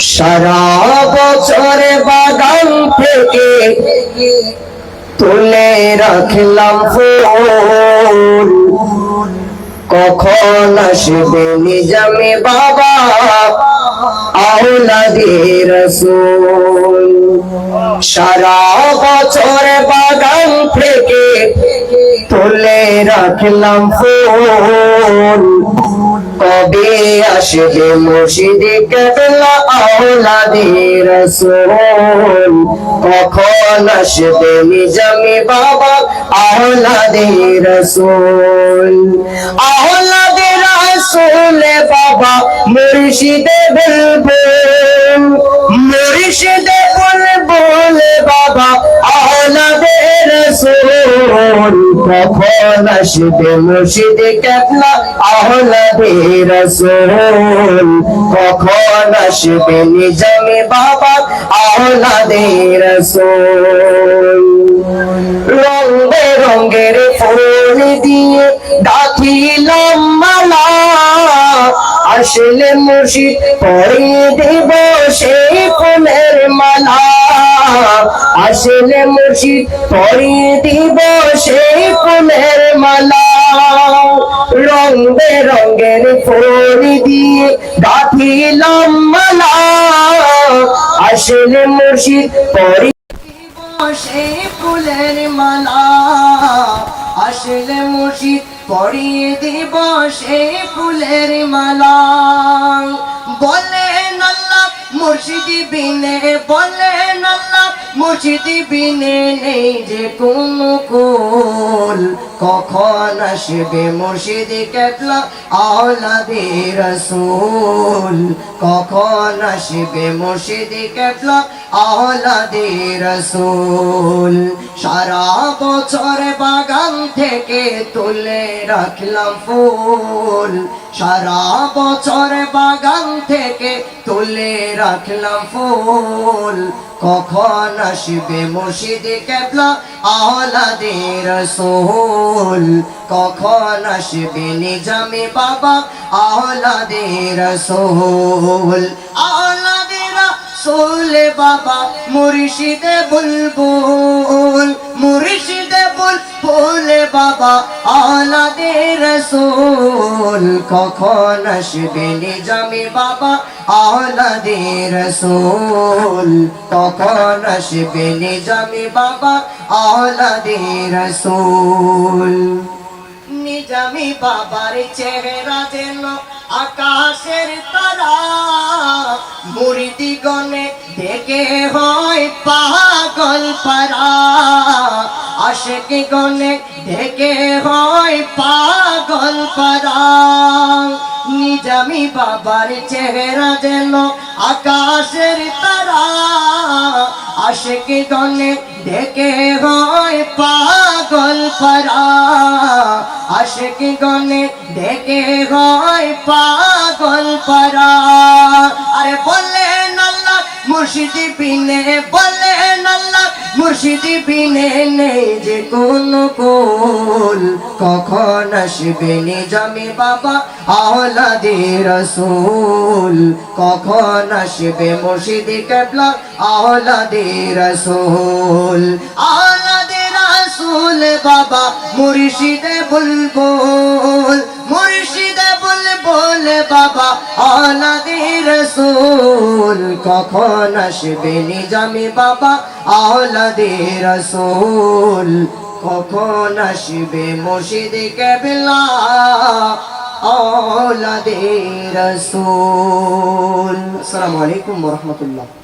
সারা বছরে বাগান থেকে তুলে রাখলাম ফুল। কখন আসবে নিজামে বাবা আওলাদি রসুল? সারা বছর বাগান থেকে তুলে রাখলাম ফুল কবে আসবে মুর্শিদি কেবলা আওলাদি রসুল? কখন আসবে নিজামে বাবা আওলাদি রসুল? আওলাদি রসুল বাবা মুর্শিদে বলবুল মুর্শিদে বলবুল কখন আসবে রসুল, কখন আসবে নিজামে বাবা? রসুল। ফুল দিয়ে গাঁথিলাম মালা আসলে মুর্শিদ পরিয়ে দেব সেই ফুলের মালা। আসলে মুর্শিদ পরিয়ে দিব বেরঙ্গের ফুল দিয়ে গাঁথিলাম মালা। আসলে মুর্শিদ পরিয়ে সে ফুলের মালা। আসলে মুর্শিদ পরিয়ে দিব সে ফুলের মালা। বলেন আল্লাহ মুর্শিদি বিনে বলেন রসুল? সারা বছর বাগান থেকে তুলে রাখলাম ফুল। সারা বছর বাগান থেকে তুলে রাখলাম ফুল। কখন আসবে মুর্শিদি কেবলা? আহলাদের রসুল কখন আসবে নিজামে বাবা? আহলাদের রসুল, আহলাদের সোহলে বাবা, মুর্শিদে বুলবুল, মুর্শিদে বুলবুল বাবা আওলাদি রসুল কখন আসবে নিজামে বাবা? আওলাদি রসুল কখন আসবে নিজামে বাবা? আওলাদি রসুল। নিজামি বাবার চেহারা যেন আকাশের তারা মুরিদি গনে দেখে হয় পাগল পারা আশেকে গনে দেখে হয় পাগল নিজামি বাবার চেহারা যেন আকাশের তারা। আশেকে গনে দেখে হয় পাগল পারা আশেকে গনে দেখে হয় পাগল পারা আরে আল্লাহ মুর্শিদি বিনে বললেন আল্লাহ, মুর্শিদি বিনে নেই যে কোন কোল। কখন আসবে নিজামি বাবা আওলাদি রসুল? কখন আসবে মুর্শিদি কেবলা আওলাদি রসুল? আওলাদি রসুল বাবা, মুর্শিদে বুলবুল। বুলবুল বাবা আওলাদি রসুল কখন আসবে নিজামি বাবা? আওলাদি রসুল কখন আসবে মুর্শিদি কেবলা? আওলাদি রসুল। আসসালামু আলাইকুম রাহমাতুল্লাহ।